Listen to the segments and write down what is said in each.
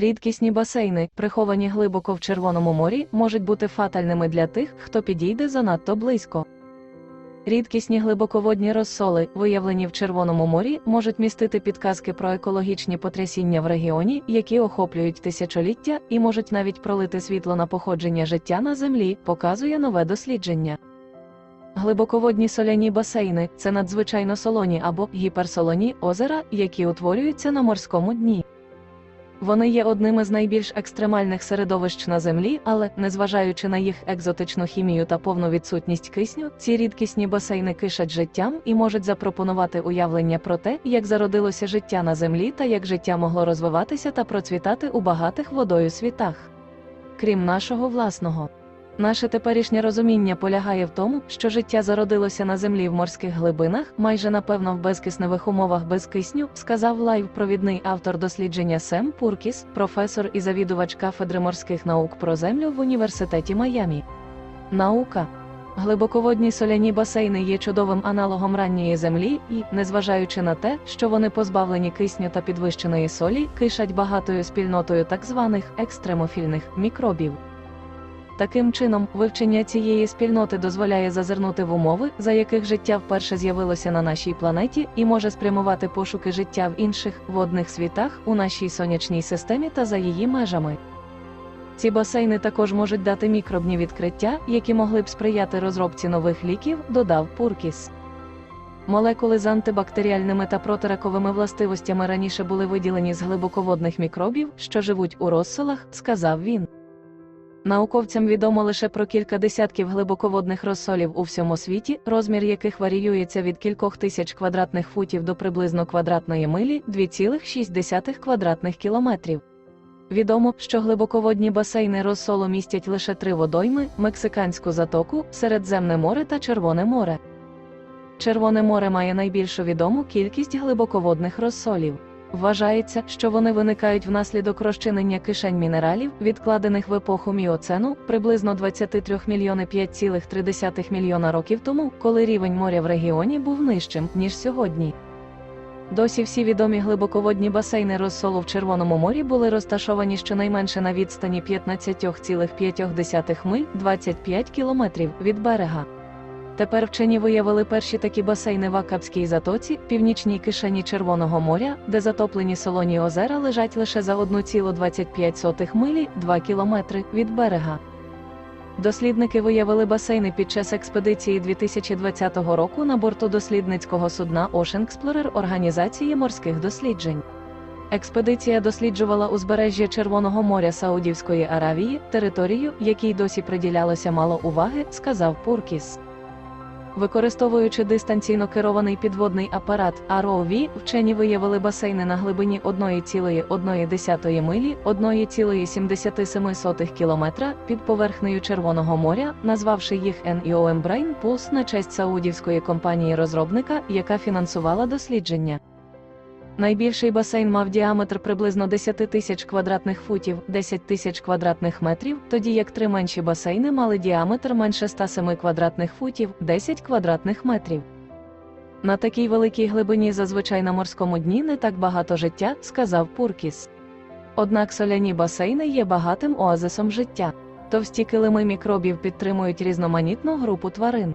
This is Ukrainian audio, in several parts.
Рідкісні басейни, приховані глибоко в Червоному морі, можуть бути фатальними для тих, хто підійде занадто близько. Рідкісні глибоководні розсоли, виявлені в Червоному морі, можуть містити підказки про екологічні потрясіння в регіоні, які охоплюють тисячоліття, і можуть навіть пролити світло на походження життя на землі, показує нове дослідження. Глибоководні соляні басейни це надзвичайно солоні або гіперсолоні озера, які утворюються на морському дні. Вони є одним із найбільш екстремальних середовищ на землі, але, незважаючи на їх екзотичну хімію та повну відсутність кисню, ці рідкісні басейни кишать життям і можуть запропонувати уявлення про те, як зародилося життя на землі та як життя могло розвиватися та процвітати у багатих водою світах. Крім нашого власного. Наше теперішнє розуміння полягає в тому, що життя зародилося на землі в морських глибинах, майже напевно в безкисневих умовах без кисню, сказав лайв-провідний автор дослідження Сем Пуркіс, професор і завідувач кафедри морських наук про землю в університеті Майамі. Наука. Глибоководні соляні басейни є чудовим аналогом ранньої землі і, незважаючи на те, що вони позбавлені кисню та підвищеної солі, кишать багатою спільнотою так званих екстремофільних мікробів. Таким чином, вивчення цієї спільноти дозволяє зазирнути в умови, за яких життя вперше з'явилося на нашій планеті, і може спрямувати пошуки життя в інших водних світах у нашій сонячній системі та за її межами. Ці басейни також можуть дати мікробні відкриття, які могли б сприяти розробці нових ліків, додав Пуркіс. Молекули з антибактеріальними та протираковими властивостями раніше були виділені з глибоководних мікробів, що живуть у розсолах, сказав він. Науковцям відомо лише про кілька десятків глибоководних розсолів у всьому світі, розмір яких варіюється від кількох тисяч квадратних футів до приблизно квадратної милі 2,6 квадратних кілометрів. Відомо, що глибоководні басейни розсолу містять лише три водойми: Мексиканську затоку, Середземне море та Червоне море. Червоне море має найбільшу відому кількість глибоководних розсолів. Вважається, що вони виникають внаслідок розчинення кишень мінералів, відкладених в епоху міоцену, приблизно 23 мільйони 5,3 мільйона років тому, коли рівень моря в регіоні був нижчим, ніж сьогодні. Досі всі відомі глибоководні басейни розсолу в Червоному морі були розташовані щонайменше на відстані 15,5 миль 25 кілометрів від берега. Тепер вчені виявили перші такі басейни в Акапській затоці, північній кишені Червоного моря, де затоплені солоні озера лежать лише за 1,25 милі 2 кілометри від берега. Дослідники виявили басейни під час експедиції 2020 року на борту дослідницького судна Ocean Explorer Організації морських досліджень. Експедиція досліджувала узбережжя Червоного моря Саудівської Аравії, територію, якій досі приділялося мало уваги, сказав Пуркіс. Використовуючи дистанційно керований підводний апарат ROV, вчені виявили басейни на глибині 1,1 милі 1,77 кілометра під поверхнею Червоного моря, назвавши їх NEOM Brain Pulse на честь саудівської компанії-розробника, яка фінансувала дослідження. Найбільший басейн мав діаметр приблизно 10 тисяч квадратних футів, 10 тисяч квадратних метрів, тоді як три менші басейни мали діаметр менше 107 квадратних футів, 10 квадратних метрів. На такій великій глибині зазвичай на морському дні не так багато життя, сказав Пуркіс. Однак соляні басейни є багатим оазисом життя. Товсті килими мікробів підтримують різноманітну групу тварин.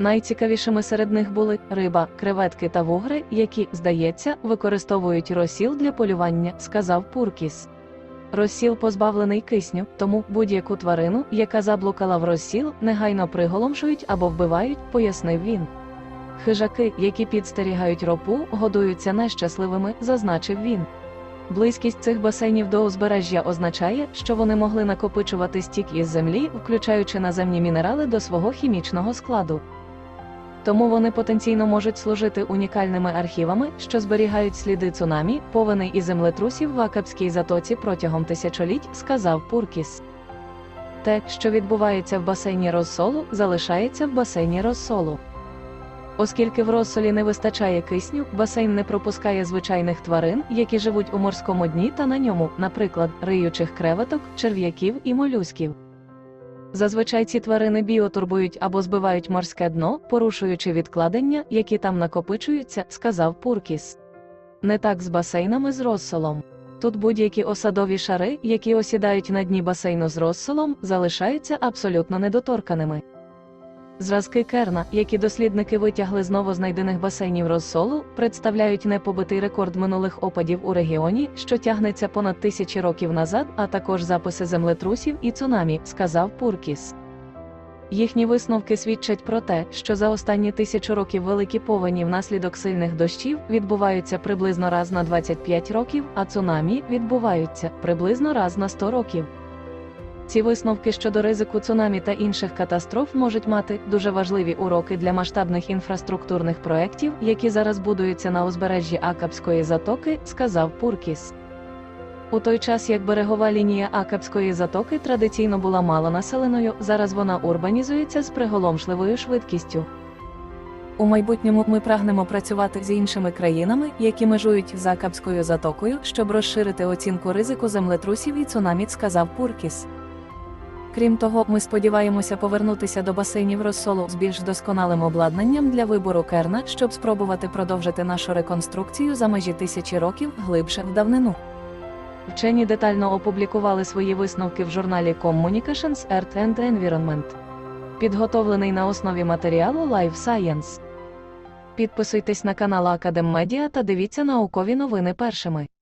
Найцікавішими серед них були риба, креветки та вугри, які, здається, використовують розсіл для полювання, сказав Пуркіс. Розсіл позбавлений кисню, тому будь-яку тварину, яка заблукала в розсіл, негайно приголомшують або вбивають, пояснив він. Хижаки, які підстерігають ропу, годуються нещасливими, зазначив він. Близькість цих басейнів до узбережжя означає, що вони могли накопичувати стік із землі, включаючи наземні мінерали до свого хімічного складу. Тому вони потенційно можуть служити унікальними архівами, що зберігають сліди цунамі, повеней і землетрусів в Акапській затоці протягом тисячоліть, сказав Пуркіс. Те, що відбувається в басейні розсолу, залишається в басейні розсолу. Оскільки в розсолі не вистачає кисню, басейн не пропускає звичайних тварин, які живуть у морському дні та на ньому, наприклад, риючих креветок, черв'яків і молюсків. Зазвичай ці тварини біотурбують або збивають морське дно, порушуючи відкладення, які там накопичуються, сказав Пуркіс. Не так з басейнами з розсолом. Тут будь-які осадові шари, які осідають на дні басейну з розсолом, залишаються абсолютно недоторканими. Зразки керна, які дослідники витягли з новознайдених басейнів розсолу, представляють непобитий рекорд минулих опадів у регіоні, що тягнеться понад тисячі років назад, а також записи землетрусів і цунамі, сказав Пуркіс. Їхні висновки свідчать про те, що за останні тисячу років великі повені внаслідок сильних дощів відбуваються приблизно раз на 25 років, а цунамі відбуваються приблизно раз на 100 років. Ці висновки щодо ризику цунамі та інших катастроф можуть мати дуже важливі уроки для масштабних інфраструктурних проєктів, які зараз будуються на узбережжі Акапської затоки, сказав Пуркіс. У той час як берегова лінія Акапської затоки традиційно була малонаселеною, зараз вона урбанізується з приголомшливою швидкістю. У майбутньому ми прагнемо працювати з іншими країнами, які межують з Акапською затокою, щоб розширити оцінку ризику землетрусів і цунамі, сказав Пуркіс. Крім того, ми сподіваємося повернутися до басейнів розсолу з більш досконалим обладнанням для вибору керна, щоб спробувати продовжити нашу реконструкцію за межі тисячі років глибше в давнину. Вчені детально опублікували свої висновки в журналі Communications Earth and Environment, підготовлений на основі матеріалу Life Science. Підписуйтесь на канал Академ Медіа та дивіться наукові новини першими.